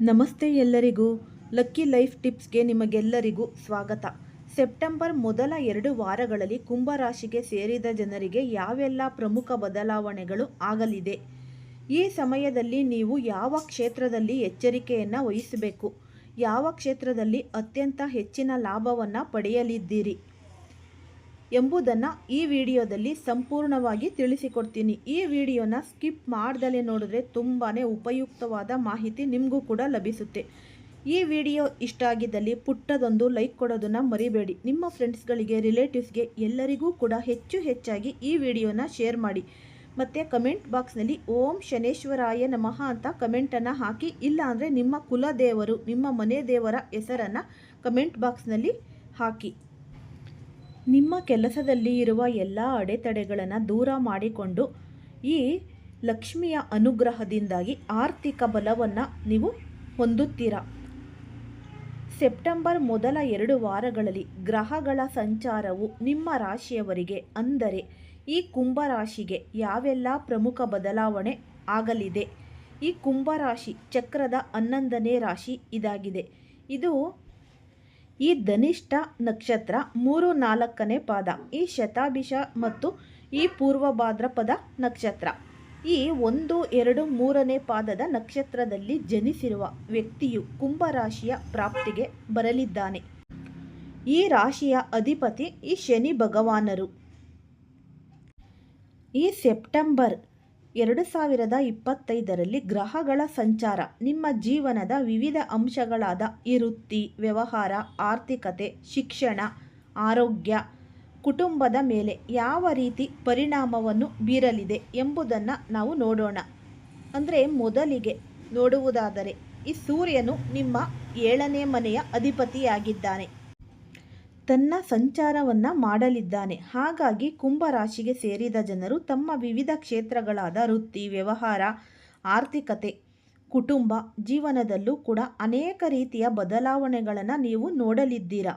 ನಮಸ್ತೆ ಎಲ್ಲರಿಗೂ. Lucky life ಟಿಪ್ಸ್ಗೆ ನಿಮಗೆಲ್ಲರಿಗೂ ಸ್ವಾಗತ. ಸೆಪ್ಟೆಂಬರ್ ಮೊದಲ ಎರಡು ವಾರಗಳಲ್ಲಿ ಕುಂಭರಾಶಿಗೆ ಸೇರಿದ ಜನರಿಗೆ ಯಾವೆಲ್ಲ ಪ್ರಮುಖ ಬದಲಾವಣೆಗಳು ಆಗಲಿದೆ? ಈ ಸಮಯದಲ್ಲಿ ನೀವು ಯಾವ ಕ್ಷೇತ್ರದಲ್ಲಿ ಎಚ್ಚರಿಕೆಯನ್ನು ವಹಿಸಬೇಕು? ಯಾವ ಕ್ಷೇತ್ರದಲ್ಲಿ ಅತ್ಯಂತ ಹೆಚ್ಚಿನ ಲಾಭವನ್ನು ಪಡೆಯಲಿದ್ದೀರಿ? ಎಂಬುದನ್ನು ಈ ವಿಡಿಯೋದಲ್ಲಿ ಸಂಪೂರ್ಣವಾಗಿ ತಿಳಿಸಿಕೊಡ್ತೀನಿ. ಈ ವಿಡಿಯೋನ ಸ್ಕಿಪ್ ಮಾಡ್ದಲೇ ನೋಡಿದ್ರೆ ತುಂಬಾ ಉಪಯುಕ್ತವಾದ ಮಾಹಿತಿ ನಿಮಗೂ ಕೂಡ ಲಭಿಸುತ್ತೆ. ಈ ವಿಡಿಯೋ ಇಷ್ಟ ಆಗಿದ್ದಲ್ಲಿ ಪುಟ್ಟದೊಂದು ಲೈಕ್ ಕೊಡೋದನ್ನು ಮರಿಬೇಡಿ. ನಿಮ್ಮ ಫ್ರೆಂಡ್ಸ್ಗಳಿಗೆ, ರಿಲೇಟಿವ್ಸ್ಗೆ ಎಲ್ಲರಿಗೂ ಕೂಡ ಹೆಚ್ಚು ಹೆಚ್ಚಾಗಿ ಈ ವಿಡಿಯೋನ ಶೇರ್ ಮಾಡಿ. ಮತ್ತು ಕಮೆಂಟ್ ಬಾಕ್ಸ್ನಲ್ಲಿ ಓಂ ಶನೇಶ್ವರಾಯ ನಮಃ ಅಂತ ಕಮೆಂಟನ್ನು ಹಾಕಿ. ಇಲ್ಲ ಅಂದರೆ ನಿಮ್ಮ ಕುಲದೇವರು, ನಿಮ್ಮ ಮನೆ ದೇವರ ಹೆಸರನ್ನು ಕಮೆಂಟ್ ಬಾಕ್ಸ್ನಲ್ಲಿ ಹಾಕಿ. ನಿಮ್ಮ ಕೆಲಸದಲ್ಲಿ ಇರುವ ಎಲ್ಲ ಅಡೆತಡೆಗಳನ್ನು ದೂರ ಮಾಡಿಕೊಂಡು ಈ ಲಕ್ಷ್ಮಿಯ ಅನುಗ್ರಹದಿಂದಾಗಿ ಆರ್ಥಿಕ ಬಲವನ್ನು ನೀವು ಹೊಂದುತ್ತೀರಾ? ಸೆಪ್ಟೆಂಬರ್ ಮೊದಲ ಎರಡು ವಾರಗಳಲ್ಲಿ ಗ್ರಹಗಳ ಸಂಚಾರವು ನಿಮ್ಮ ರಾಶಿಯವರಿಗೆ ಅಂದರೆ ಈ ಕುಂಭರಾಶಿಗೆ ಯಾವೆಲ್ಲ ಪ್ರಮುಖ ಬದಲಾವಣೆ ಆಗಲಿದೆ? ಈ ಕುಂಭರಾಶಿ ಚಕ್ರದ ಹನ್ನೊಂದನೇ ರಾಶಿ ಇದಾಗಿದೆ. ಇದು ಈ ಧನಿಷ್ಠ ನಕ್ಷತ್ರ ಮೂರು ನಾಲ್ಕನೇ ಪಾದ, ಈ ಶತಾಭಿಷ ಮತ್ತು ಈ ಪೂರ್ವಭಾದ್ರಪದ ನಕ್ಷತ್ರ. ಈ ಒಂದು, ಎರಡು, ಮೂರನೇ ಪಾದದ ನಕ್ಷತ್ರದಲ್ಲಿ ಜನಿಸಿರುವ ವ್ಯಕ್ತಿಯು ಕುಂಭರಾಶಿಯ ಪ್ರಾಪ್ತಿಗೆ ಬರಲಿದ್ದಾನೆ. ಈ ರಾಶಿಯ ಅಧಿಪತಿ ಈ ಶನಿ ಭಗವಾನರು. ಈ ಸೆಪ್ಟೆಂಬರ್ ಎರಡು ಸಾವಿರದ ಇಪ್ಪತ್ತೈದರಲ್ಲಿ ಗ್ರಹಗಳ ಸಂಚಾರ, ನಿಮ್ಮ ಜೀವನದ ವಿವಿಧ ಅಂಶಗಳಾದ ವೃತ್ತಿ ವ್ಯವಹಾರ, ಆರ್ಥಿಕತೆ, ಶಿಕ್ಷಣ, ಆರೋಗ್ಯ, ಕುಟುಂಬದ ಮೇಲೆ ಯಾವ ರೀತಿ ಪರಿಣಾಮವನ್ನು ಬೀರಲಿದೆ ಎಂಬುದನ್ನು ನಾವು ನೋಡೋಣ. ಅಂದರೆ ಮೊದಲಿಗೆ ನೋಡುವುದಾದರೆ, ಈ ಸೂರ್ಯನು ನಿಮ್ಮ ಏಳನೇ ಮನೆಯ ಅಧಿಪತಿಯಾಗಿದ್ದಾನೆ. ತನ್ನ ಸಂಚಾರವನ್ನು ಮಾಡಲಿದ್ದಾನೆ. ಹಾಗಾಗಿ ಕುಂಭರಾಶಿಗೆ ಸೇರಿದ ಜನರು ತಮ್ಮ ವಿವಿಧ ಕ್ಷೇತ್ರಗಳಾದ ವೃತ್ತಿ, ವ್ಯವಹಾರ, ಆರ್ಥಿಕತೆ, ಕುಟುಂಬ ಜೀವನದಲ್ಲೂ ಕೂಡ ಅನೇಕ ರೀತಿಯ ಬದಲಾವಣೆಗಳನ್ನು ನೀವು ನೋಡಲಿದ್ದೀರಾ?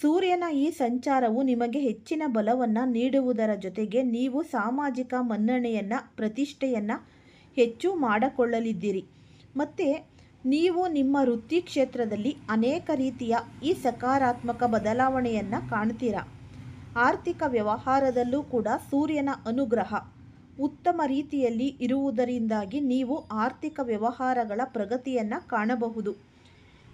ಸೂರ್ಯನ ಈ ಸಂಚಾರವು ನಿಮಗೆ ಹೆಚ್ಚಿನ ಬಲವನ್ನು ನೀಡುವುದರ ಜೊತೆಗೆ ನೀವು ಸಾಮಾಜಿಕ ಮನ್ನಣೆಯನ್ನು, ಪ್ರತಿಷ್ಠೆಯನ್ನು ಹೆಚ್ಚು ಮಾಡಿಕೊಳ್ಳಲಿದ್ದೀರಿ. ಮತ್ತು ನೀವು ನಿಮ್ಮ ವೃತ್ತಿ ಕ್ಷೇತ್ರದಲ್ಲಿ ಅನೇಕ ರೀತಿಯ ಈ ಸಕಾರಾತ್ಮಕ ಬದಲಾವಣೆಯನ್ನು ಕಾಣ್ತೀರಾ? ಆರ್ಥಿಕ ವ್ಯವಹಾರದಲ್ಲೂ ಕೂಡ ಸೂರ್ಯನ ಅನುಗ್ರಹ ಉತ್ತಮ ರೀತಿಯಲ್ಲಿ ಇರುವುದರಿಂದಾಗಿ ನೀವು ಆರ್ಥಿಕ ವ್ಯವಹಾರಗಳ ಪ್ರಗತಿಯನ್ನು ಕಾಣಬಹುದು.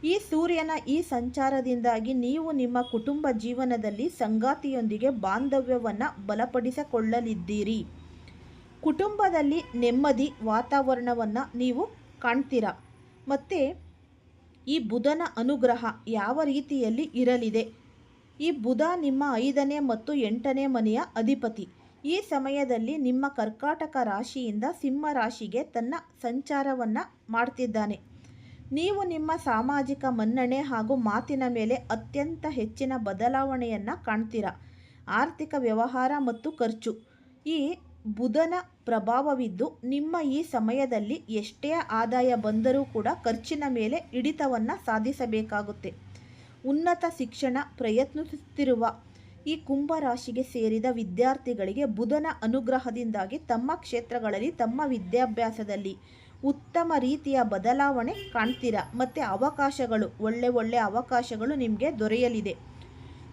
ಈ ಸೂರ್ಯನ ಈ ಸಂಚಾರದಿಂದಾಗಿ ನೀವು ನಿಮ್ಮ ಕುಟುಂಬ ಜೀವನದಲ್ಲಿ ಸಂಗಾತಿಯೊಂದಿಗೆ ಬಾಂಧವ್ಯವನ್ನು ಬಲಪಡಿಸಿಕೊಳ್ಳಲಿದ್ದೀರಿ. ಕುಟುಂಬದಲ್ಲಿ ನೆಮ್ಮದಿ ವಾತಾವರಣವನ್ನು ನೀವು ಕಾಣ್ತೀರಾ? ಮತ್ತು ಈ ಬುಧನ ಅನುಗ್ರಹ ಯಾವ ರೀತಿಯಲ್ಲಿ ಇರಲಿದೆ? ಈ ಬುಧ ನಿಮ್ಮ ಐದನೇ ಮತ್ತು ಎಂಟನೇ ಮನೆಯ ಅಧಿಪತಿ. ಈ ಸಮಯದಲ್ಲಿ ನಿಮ್ಮ ಕರ್ಕಾಟಕ ರಾಶಿಯಿಂದ ಸಿಂಹ ರಾಶಿಗೆ ತನ್ನ ಸಂಚಾರವನ್ನು ಮಾಡ್ತಿದ್ದಾನೆ. ನೀವು ನಿಮ್ಮ ಸಾಮಾಜಿಕ ಮನ್ನಣೆ ಹಾಗೂ ಮಾತಿನ ಮೇಲೆ ಅತ್ಯಂತ ಹೆಚ್ಚಿನ ಬದಲಾವಣೆಯನ್ನು ಕಾಣ್ತೀರಾ? ಆರ್ಥಿಕ ವ್ಯವಹಾರ ಮತ್ತು ಖರ್ಚು. ಈ ಬುಧನ ಪ್ರಭಾವವಿದ್ದು ನಿಮ್ಮ ಈ ಸಮಯದಲ್ಲಿ ಎಷ್ಟೇ ಆದಾಯ ಬಂದರೂ ಕೂಡ ಖರ್ಚಿನ ಮೇಲೆ ಹಿಡಿತವನ್ನು ಸಾಧಿಸಬೇಕಾಗುತ್ತೆ. ಉನ್ನತ ಶಿಕ್ಷಣ ಪ್ರಯತ್ನಿಸುತ್ತಿರುವ ಈ ಕುಂಭರಾಶಿಗೆ ಸೇರಿದ ವಿದ್ಯಾರ್ಥಿಗಳಿಗೆ ಬುಧನ ಅನುಗ್ರಹದಿಂದಾಗಿ ತಮ್ಮ ಕ್ಷೇತ್ರಗಳಲ್ಲಿ ತಮ್ಮ ವಿದ್ಯಾಭ್ಯಾಸದಲ್ಲಿ ಉತ್ತಮ ರೀತಿಯ ಬದಲಾವಣೆ ಕಾಣ್ತೀರಾ? ಮತ್ತು ಅವಕಾಶಗಳು, ಒಳ್ಳೆ ಒಳ್ಳೆ ಅವಕಾಶಗಳು ನಿಮಗೆ ದೊರೆಯಲಿದೆ.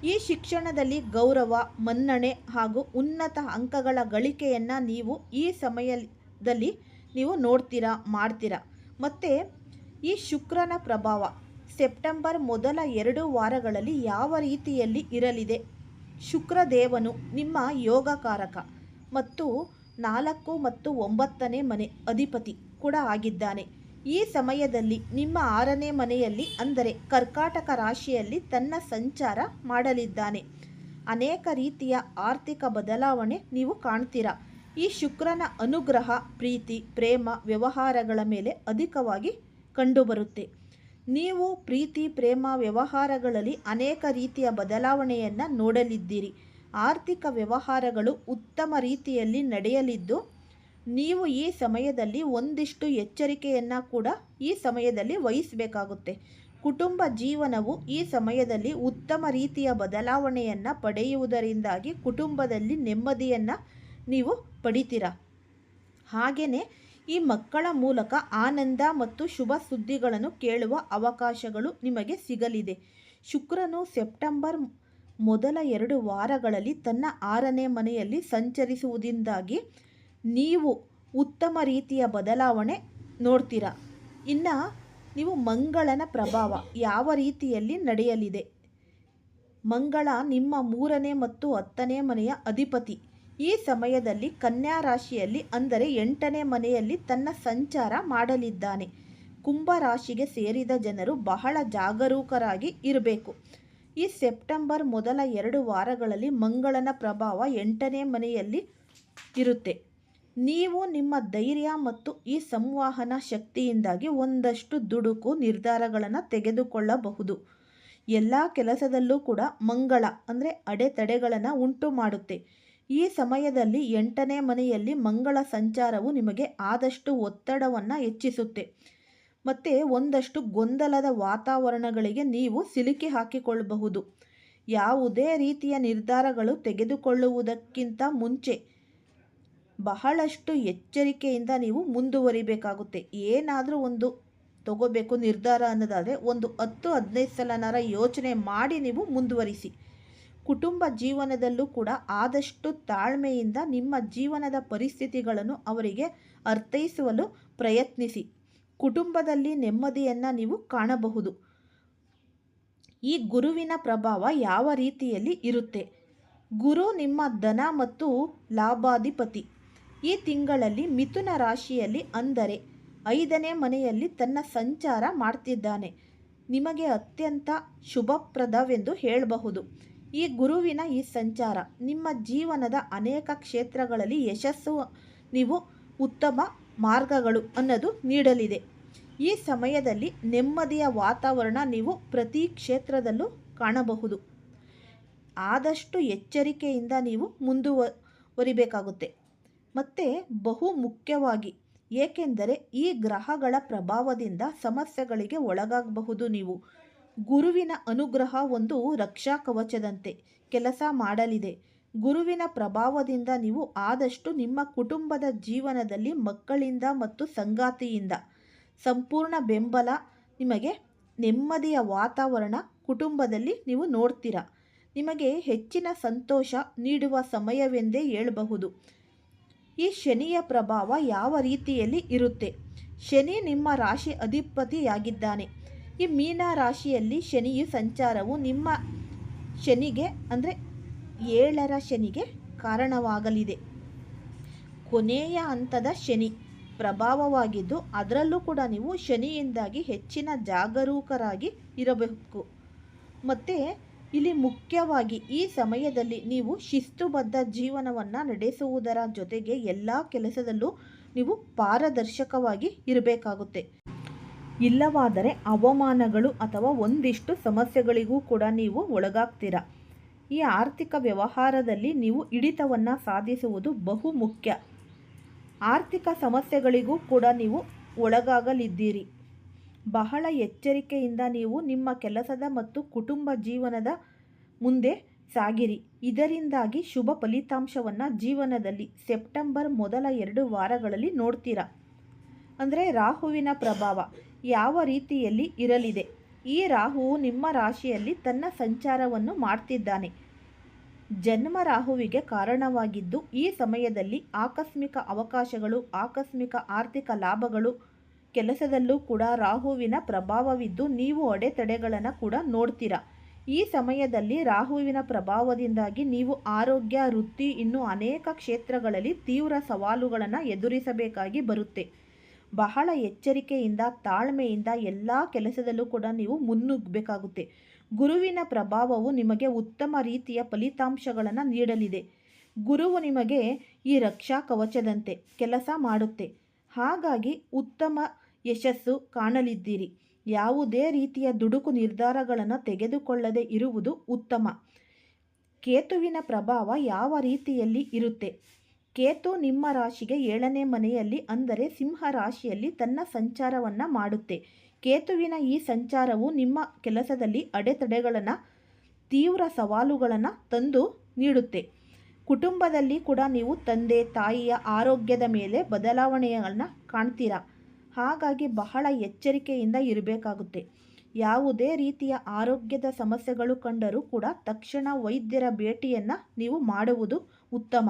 ಈ ಶಿಕ್ಷಣದಲ್ಲಿ ಗೌರವ, ಮನ್ನಣೆ ಹಾಗೂ ಉನ್ನತ ಅಂಕಗಳ ಗಳಿಕೆಯನ್ನು ನೀವು ಈ ಸಮಯದಲ್ಲಿ ನೀವು ನೋಡ್ತೀರಾ, ಮಾಡ್ತೀರಾ. ಮತ್ತು ಈ ಶುಕ್ರನ ಪ್ರಭಾವ ಸೆಪ್ಟೆಂಬರ್ ಮೊದಲ ಎರಡು ವಾರಗಳಲ್ಲಿ ಯಾವ ರೀತಿಯಲ್ಲಿ ಇರಲಿದೆ? ಶುಕ್ರದೇವನು ನಿಮ್ಮ ಯೋಗಕಾರಕ ಮತ್ತು ನಾಲ್ಕು ಮತ್ತು ಒಂಬತ್ತನೇ ಮನೆ ಅಧಿಪತಿ ಕೂಡ ಆಗಿದ್ದಾನೆ. ಈ ಸಮಯದಲ್ಲಿ ನಿಮ್ಮ ಆರನೇ ಮನೆಯಲ್ಲಿ, ಅಂದರೆ ಕರ್ಕಾಟಕ ರಾಶಿಯಲ್ಲಿ ತನ್ನ ಸಂಚಾರ ಮಾಡಲಿದ್ದಾನೆ. ಅನೇಕ ರೀತಿಯ ಆರ್ಥಿಕ ಬದಲಾವಣೆ ನೀವು ಕಾಣ್ತೀರಾ. ಈ ಶುಕ್ರನ ಅನುಗ್ರಹ, ಪ್ರೀತಿ, ಪ್ರೇಮ, ವ್ಯವಹಾರಗಳ ಮೇಲೆ ಅಧಿಕವಾಗಿ ಕಂಡುಬರುತ್ತೆ. ನೀವು ಪ್ರೀತಿ, ಪ್ರೇಮ, ವ್ಯವಹಾರಗಳಲ್ಲಿ ಅನೇಕ ರೀತಿಯ ಬದಲಾವಣೆಯನ್ನು ನೋಡಲಿದ್ದೀರಿ. ಆರ್ಥಿಕ ವ್ಯವಹಾರಗಳು ಉತ್ತಮ ರೀತಿಯಲ್ಲಿ ನಡೆಯಲಿದ್ದು ನೀವು ಈ ಸಮಯದಲ್ಲಿ ಒಂದಿಷ್ಟು ಎಚ್ಚರಿಕೆಯನ್ನು ಕೂಡ ಈ ಸಮಯದಲ್ಲಿ ವಹಿಸಬೇಕಾಗುತ್ತೆ. ಕುಟುಂಬ ಜೀವನವು ಈ ಸಮಯದಲ್ಲಿ ಉತ್ತಮ ರೀತಿಯ ಬದಲಾವಣೆಯನ್ನು ಪಡೆಯುವುದರಿಂದಾಗಿ ಕುಟುಂಬದಲ್ಲಿ ನೆಮ್ಮದಿಯನ್ನು ನೀವು ಪಡಿತೀರ? ಹಾಗೆಯೇ ಈ ಮಕ್ಕಳ ಮೂಲಕ ಆನಂದ ಮತ್ತು ಶುಭ ಸುದ್ದಿಗಳನ್ನು ಕೇಳುವ ಅವಕಾಶಗಳು ನಿಮಗೆ ಸಿಗಲಿದೆ. ಶುಕ್ರನು ಸೆಪ್ಟೆಂಬರ್ ಮೊದಲ ಎರಡು ವಾರಗಳಲ್ಲಿ ತನ್ನ ಆರನೇ ಮನೆಯಲ್ಲಿ ಸಂಚರಿಸುವುದರಿಂದಾಗಿ ನೀವು ಉತ್ತಮ ರೀತಿಯ ಬದಲಾವಣೆ ನೋಡ್ತೀರಾ? ಇನ್ನು ನೀವು ಮಂಗಳನ ಪ್ರಭಾವ ಯಾವ ರೀತಿಯಲ್ಲಿ ನಡೆಯಲಿದೆ? ಮಂಗಳ ನಿಮ್ಮ ಮೂರನೇ ಮತ್ತು ಹತ್ತನೇ ಮನೆಯ ಅಧಿಪತಿ. ಈ ಸಮಯದಲ್ಲಿ ಕನ್ಯಾ ರಾಶಿಯಲ್ಲಿ ಅಂದರೆ ಎಂಟನೇ ಮನೆಯಲ್ಲಿ ತನ್ನ ಸಂಚಾರ ಮಾಡಲಿದ್ದಾನೆ. ಕುಂಭ ರಾಶಿಗೆ ಸೇರಿದ ಜನರು ಬಹಳ ಜಾಗರೂಕರಾಗಿ ಇರಬೇಕು. ಈ ಸೆಪ್ಟೆಂಬರ್ ಮೊದಲ ಎರಡು ವಾರಗಳಲ್ಲಿ ಮಂಗಳನ ಪ್ರಭಾವ ಎಂಟನೇ ಮನೆಯಲ್ಲಿ ಇರುತ್ತೆ. ನೀವು ನಿಮ್ಮ ಧೈರ್ಯ ಮತ್ತು ಈ ಸಂವಹನ ಶಕ್ತಿಯಿಂದಾಗಿ ಒಂದಷ್ಟು ದುಡುಕು ನಿರ್ಧಾರಗಳನ್ನು ತೆಗೆದುಕೊಳ್ಳಬಹುದು. ಎಲ್ಲ ಕೆಲಸದಲ್ಲೂ ಕೂಡ ಮಂಗಳ ಅಂದರೆ ಅಡೆತಡೆಗಳನ್ನು ಉಂಟು ಮಾಡುತ್ತೆ. ಈ ಸಮಯದಲ್ಲಿ ಎಂಟನೇ ಮನೆಯಲ್ಲಿ ಮಂಗಳ ಸಂಚಾರವು ನಿಮಗೆ ಆದಷ್ಟು ಒತ್ತಡವನ್ನು ಹೆಚ್ಚಿಸುತ್ತೆ. ಮತ್ತು ಒಂದಷ್ಟು ಗೊಂದಲದ ವಾತಾವರಣಗಳಿಗೆ ನೀವು ಸಿಲುಕಿ ಹಾಕಿಕೊಳ್ಳಬಹುದು. ಯಾವುದೇ ರೀತಿಯ ನಿರ್ಧಾರಗಳು ತೆಗೆದುಕೊಳ್ಳುವುದಕ್ಕಿಂತ ಮುಂಚೆ ಬಹಳಷ್ಟು ಎಚ್ಚರಿಕೆಯಿಂದ ನೀವು ಮುಂದುವರಿಬೇಕಾಗುತ್ತೆ. ಏನಾದರೂ ಒಂದು ತಗೋಬೇಕು ನಿರ್ಧಾರ ಅನ್ನೋದಾದರೆ ಒಂದು ಹತ್ತು, ಹದಿನೈದು ಸಲನಾರ ಯೋಚನೆ ಮಾಡಿ ನೀವು ಮುಂದುವರಿಸಿ. ಕುಟುಂಬ ಜೀವನದಲ್ಲೂ ಕೂಡ ಆದಷ್ಟು ತಾಳ್ಮೆಯಿಂದ ನಿಮ್ಮ ಜೀವನದ ಪರಿಸ್ಥಿತಿಗಳನ್ನು ಅವರಿಗೆ ಅರ್ಥೈಸುವಲು ಪ್ರಯತ್ನಿಸಿ. ಕುಟುಂಬದಲ್ಲಿ ನೆಮ್ಮದಿಯನ್ನು ನೀವು ಕಾಣಬಹುದು. ಈ ಗುರುವಿನ ಪ್ರಭಾವ ಯಾವ ರೀತಿಯಲ್ಲಿ ಇರುತ್ತೆ? ಗುರು ನಿಮ್ಮ ಧನ ಮತ್ತು ಲಾಭಾಧಿಪತಿ. ಈ ತಿಂಗಳಲ್ಲಿ ಮಿಥುನ ರಾಶಿಯಲ್ಲಿ ಅಂದರೆ ಐದನೇ ಮನೆಯಲ್ಲಿ ತನ್ನ ಸಂಚಾರ ಮಾಡ್ತಿದ್ದಾನೆ. ನಿಮಗೆ ಅತ್ಯಂತ ಶುಭಪ್ರದವೆಂದು ಹೇಳಬಹುದು. ಈ ಗುರುವಿನ ಈ ಸಂಚಾರ ನಿಮ್ಮ ಜೀವನದ ಅನೇಕ ಕ್ಷೇತ್ರಗಳಲ್ಲಿ ಯಶಸ್ಸು, ನೀವು ಉತ್ತಮ ಮಾರ್ಗಗಳು ಅನ್ನೋದು ನೀಡಲಿದೆ. ಈ ಸಮಯದಲ್ಲಿ ನೆಮ್ಮದಿಯ ವಾತಾವರಣ ನೀವು ಪ್ರತಿ ಕ್ಷೇತ್ರದಲ್ಲೂ ಕಾಣಬಹುದು. ಆದಷ್ಟು ಎಚ್ಚರಿಕೆಯಿಂದ ನೀವು ಮುಂದುವರಿಬೇಕಾಗುತ್ತೆ. ಮತ್ತು ಬಹು ಮುಖ್ಯವಾಗಿ ಏಕೆಂದರೆ ಈ ಗ್ರಹಗಳ ಪ್ರಭಾವದಿಂದ ಸಮಸ್ಯೆಗಳಿಗೆ ಒಳಗಾಗಬಹುದು ನೀವು. ಗುರುವಿನ ಅನುಗ್ರಹ ಒಂದು ರಕ್ಷಾ ಕವಚದಂತೆ ಕೆಲಸ ಮಾಡಲಿದೆ. ಗುರುವಿನ ಪ್ರಭಾವದಿಂದ ನೀವು ಆದಷ್ಟು ನಿಮ್ಮ ಕುಟುಂಬದ ಜೀವನದಲ್ಲಿ ಮಕ್ಕಳಿಂದ ಮತ್ತು ಸಂಗಾತಿಯಿಂದ. ಸಂಪೂರ್ಣ ಬೆಂಬಲ, ನಿಮಗೆ ನೆಮ್ಮದಿಯ ವಾತಾವರಣ ಕುಟುಂಬದಲ್ಲಿ ನೀವು ನೋಡ್ತೀರಾ. ನಿಮಗೆ ಹೆಚ್ಚಿನ ಸಂತೋಷ ನೀಡುವ ಸಮಯವೆಂದೇ ಹೇಳಬಹುದು. ಈ ಶನಿಯ ಪ್ರಭಾವ ಯಾವ ರೀತಿಯಲ್ಲಿ ಇರುತ್ತೆ? ಶನಿ ನಿಮ್ಮ ರಾಶಿ ಅಧಿಪತಿಯಾಗಿದ್ದಾನೆ. ಈ ಮೀನ ರಾಶಿಯಲ್ಲಿ ಶನಿಯ ಸಂಚಾರವು ನಿಮ್ಮ ಶನಿಗೆ, ಅಂದರೆ ಏಳರ ಶನಿಗೆ ಕಾರಣವಾಗಲಿದೆ. ಕೊನೆಯ ಹಂತದ ಶನಿ ಪ್ರಭಾವವಾಗಿದ್ದು, ಅದರಲ್ಲೂ ಕೂಡ ನೀವು ಶನಿಯಿಂದಾಗಿ ಹೆಚ್ಚಿನ ಜಾಗರೂಕರಾಗಿ ಇರಬೇಕು. ಮತ್ತು ಇಲ್ಲಿ ಮುಖ್ಯವಾಗಿ ಈ ಸಮಯದಲ್ಲಿ ನೀವು ಶಿಸ್ತುಬದ್ಧ ಜೀವನವನ್ನು ನಡೆಸುವುದರ ಜೊತೆಗೆ ಎಲ್ಲ ಕೆಲಸದಲ್ಲೂ ನೀವು ಪಾರದರ್ಶಕವಾಗಿ ಇರಬೇಕಾಗುತ್ತೆ. ಇಲ್ಲವಾದರೆ ಅವಮಾನಗಳು ಅಥವಾ ಒಂದಿಷ್ಟು ಸಮಸ್ಯೆಗಳಿಗೂ ಕೂಡ ನೀವು ಒಳಗಾಗ್ತೀರಾ? ಈ ಆರ್ಥಿಕ ವ್ಯವಹಾರದಲ್ಲಿ ನೀವು ಹಿಡಿತವನ್ನು ಸಾಧಿಸುವುದು ಬಹು ಮುಖ್ಯ. ಆರ್ಥಿಕ ಸಮಸ್ಯೆಗಳಿಗೂ ಕೂಡ ನೀವು ಒಳಗಾಗಲಿದ್ದೀರಿ. ಬಹಳ ಎಚ್ಚರಿಕೆಯಿಂದ ನೀವು ನಿಮ್ಮ ಕೆಲಸದ ಮತ್ತು ಕುಟುಂಬ ಜೀವನದ ಮುಂದೆ ಸಾಗಿರಿ. ಇದರಿಂದಾಗಿ ಶುಭ ಫಲಿತಾಂಶವನ್ನು ಜೀವನದಲ್ಲಿ ಸೆಪ್ಟೆಂಬರ್ ಮೊದಲ ಎರಡು ವಾರಗಳಲ್ಲಿ ನೋಡ್ತೀರಾ? ಅಂದರೆ ರಾಹುವಿನ ಪ್ರಭಾವ ಯಾವ ರೀತಿಯಲ್ಲಿ ಇರಲಿದೆ? ಈ ರಾಹುವು ನಿಮ್ಮ ರಾಶಿಯಲ್ಲಿ ತನ್ನ ಸಂಚಾರವನ್ನು ಮಾಡ್ತಿದ್ದಾನೆ. ಜನ್ಮ ರಾಹುವಿಗೆ ಕಾರಣವಾಗಿದ್ದು ಈ ಸಮಯದಲ್ಲಿ ಆಕಸ್ಮಿಕ ಅವಕಾಶಗಳು, ಆಕಸ್ಮಿಕ ಆರ್ಥಿಕ ಲಾಭಗಳು ಕೆಲಸದಲ್ಲೂ ಕೂಡ ರಾಹುವಿನ ಪ್ರಭಾವವಿದ್ದು ನೀವು ಅಡೆತಡೆಗಳನ್ನು ಕೂಡ ನೋಡ್ತೀರಾ. ಈ ಸಮಯದಲ್ಲಿ ರಾಹುವಿನ ಪ್ರಭಾವದಿಂದಾಗಿ ನೀವು ಆರೋಗ್ಯ, ವೃತ್ತಿ ಇನ್ನು ಅನೇಕ ಕ್ಷೇತ್ರಗಳಲ್ಲಿ ತೀವ್ರ ಸವಾಲುಗಳನ್ನು ಎದುರಿಸಬೇಕಾಗಿ ಬರುತ್ತೆ. ಬಹಳ ಎಚ್ಚರಿಕೆಯಿಂದ, ತಾಳ್ಮೆಯಿಂದ ಎಲ್ಲ ಕೆಲಸದಲ್ಲೂ ಕೂಡ ನೀವು ಮುನ್ನುಗ್ಗಬೇಕಾಗುತ್ತೆ. ಗುರುವಿನ ಪ್ರಭಾವವು ನಿಮಗೆ ಉತ್ತಮ ರೀತಿಯ ಫಲಿತಾಂಶಗಳನ್ನು ನೀಡಲಿದೆ. ಗುರುವು ನಿಮಗೆ ಈ ರಕ್ಷಾ ಕವಚದಂತೆ ಕೆಲಸ ಮಾಡುತ್ತೆ. ಹಾಗಾಗಿ ಉತ್ತಮ ಯಶಸ್ಸು ಕಾಣಲಿದ್ದೀರಿ. ಯಾವುದೇ ರೀತಿಯ ದುಡುಕು ನಿರ್ಧಾರಗಳನ್ನು ತೆಗೆದುಕೊಳ್ಳದೆ ಇರುವುದು ಉತ್ತಮ. ಕೇತುವಿನ ಪ್ರಭಾವ ಯಾವ ರೀತಿಯಲ್ಲಿ ಇರುತ್ತೆ? ಕೇತು ನಿಮ್ಮ ರಾಶಿಗೆ ಏಳನೇ ಮನೆಯಲ್ಲಿ ಅಂದರೆ ಸಿಂಹ ರಾಶಿಯಲ್ಲಿ ತನ್ನ ಸಂಚಾರವನ್ನು ಮಾಡುತ್ತೆ. ಕೇತುವಿನ ಈ ಸಂಚಾರವು ನಿಮ್ಮ ಕೆಲಸದಲ್ಲಿ ಅಡೆತಡೆಗಳನ್ನು, ತೀವ್ರ ಸವಾಲುಗಳನ್ನು ತಂದು ನೀಡುತ್ತೆ. ಕುಟುಂಬದಲ್ಲಿ ಕೂಡ ನೀವು ತಂದೆ, ತಾಯಿಯ ಆರೋಗ್ಯದ ಮೇಲೆ ಬದಲಾವಣೆಗಳನ್ನು ಕಾಣ್ತೀರಾ? ಹಾಗಾಗಿ ಬಹಳ ಎಚ್ಚರಿಕೆಯಿಂದ ಇರಬೇಕಾಗುತ್ತೆ. ಯಾವುದೇ ರೀತಿಯ ಆರೋಗ್ಯದ ಸಮಸ್ಯೆಗಳು ಕಂಡರೂ ಕೂಡ ತಕ್ಷಣ ವೈದ್ಯರ ಭೇಟಿಯನ್ನು ನೀವು ಮಾಡುವುದು ಉತ್ತಮ.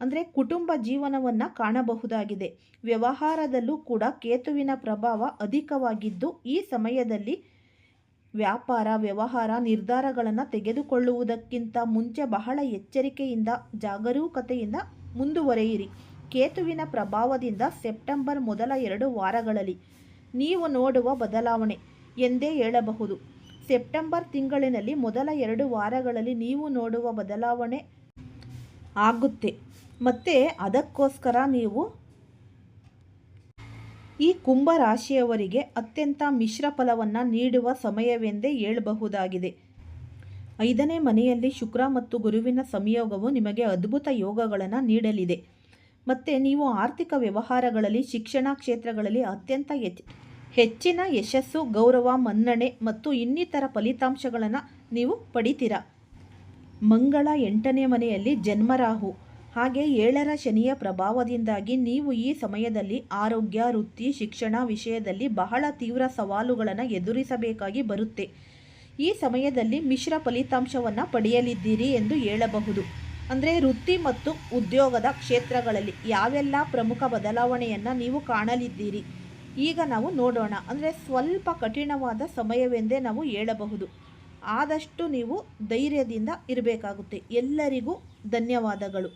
ಅಂದರೆ ಕುಟುಂಬ ಜೀವನವನ್ನು ಕಾಣಬಹುದಾಗಿದೆ. ವ್ಯವಹಾರದಲ್ಲೂ ಕೂಡ ಕೇತುವಿನ ಪ್ರಭಾವ ಅಧಿಕವಾಗಿದ್ದು ಈ ಸಮಯದಲ್ಲಿ ವ್ಯಾಪಾರ, ವ್ಯವಹಾರ ನಿರ್ಧಾರಗಳನ್ನು ತೆಗೆದುಕೊಳ್ಳುವುದಕ್ಕಿಂತ ಮುಂಚೆ ಬಹಳ ಎಚ್ಚರಿಕೆಯಿಂದ, ಜಾಗರೂಕತೆಯಿಂದ ಮುಂದುವರೆಯಿರಿ. ಕೇತುವಿನ ಪ್ರಭಾವದಿಂದ ಸೆಪ್ಟೆಂಬರ್ ಮೊದಲ ಎರಡು ವಾರಗಳಲ್ಲಿ ನೀವು ನೋಡುವ ಬದಲಾವಣೆ ಎಂದೇ ಹೇಳಬಹುದು. ಸೆಪ್ಟೆಂಬರ್ ತಿಂಗಳಿನಲ್ಲಿ ಮೊದಲ ಎರಡು ವಾರಗಳಲ್ಲಿ ನೀವು ನೋಡುವ ಬದಲಾವಣೆ ಆಗುತ್ತೆ. ಮತ್ತು ಅದಕ್ಕೋಸ್ಕರ ನೀವು ಈ ಕುಂಭ ರಾಶಿಯವರಿಗೆ ಅತ್ಯಂತ ಮಿಶ್ರ ಫಲವನ್ನು ನೀಡುವ ಸಮಯವೆಂದೇ ಹೇಳಬಹುದಾಗಿದೆ. ಐದನೇ ಮನೆಯಲ್ಲಿ ಶುಕ್ರ ಮತ್ತು ಗುರುವಿನ ಸಂಯೋಗವು ನಿಮಗೆ ಅದ್ಭುತ ಯೋಗಗಳನ್ನು ನೀಡಲಿದೆ. ಮತ್ತು ನೀವು ಆರ್ಥಿಕ ವ್ಯವಹಾರಗಳಲ್ಲಿ, ಶಿಕ್ಷಣ ಕ್ಷೇತ್ರಗಳಲ್ಲಿ ಅತ್ಯಂತ ಹೆಚ್ಚು ಹೆಚ್ಚಿನ ಯಶಸ್ಸು, ಗೌರವ, ಮನ್ನಣೆ ಮತ್ತು ಇನ್ನಿತರ ಫಲಿತಾಂಶಗಳನ್ನು ನೀವು ಪಡಿತೀರ? ಮಂಗಳ ಎಂಟನೇ ಮನೆಯಲ್ಲಿ ಜನ್ಮರಾಹು. ಹಾಗೆ ಏಳರ ಶನಿಯ ಪ್ರಭಾವದಿಂದಾಗಿ ನೀವು ಈ ಸಮಯದಲ್ಲಿ ಆರೋಗ್ಯ, ವೃತ್ತಿ, ಶಿಕ್ಷಣ ವಿಷಯದಲ್ಲಿ ಬಹಳ ತೀವ್ರ ಸವಾಲುಗಳನ್ನು ಎದುರಿಸಬೇಕಾಗಿ ಬರುತ್ತೆ. ಈ ಸಮಯದಲ್ಲಿ ಮಿಶ್ರ ಫಲಿತಾಂಶವನ್ನು ಪಡೆಯಲಿದ್ದೀರಿ ಎಂದು ಹೇಳಬಹುದು. ಅಂದರೆ ವೃತ್ತಿ ಮತ್ತು ಉದ್ಯೋಗದ ಕ್ಷೇತ್ರಗಳಲ್ಲಿ ಯಾವೆಲ್ಲ ಪ್ರಮುಖ ಬದಲಾವಣೆಯನ್ನು ನೀವು ಕಾಣಲಿದ್ದೀರಿ? ಈಗ ನಾವು ನೋಡೋಣ. ಅಂದರೆ ಸ್ವಲ್ಪ ಕಠಿಣವಾದ ಸಮಯವೆಂದೇ ನಾವು ಹೇಳಬಹುದು. ಆದಷ್ಟು ನೀವು ಧೈರ್ಯದಿಂದ ಇರಬೇಕಾಗುತ್ತೆ. ಎಲ್ಲರಿಗೂ ಧನ್ಯವಾದಗಳು.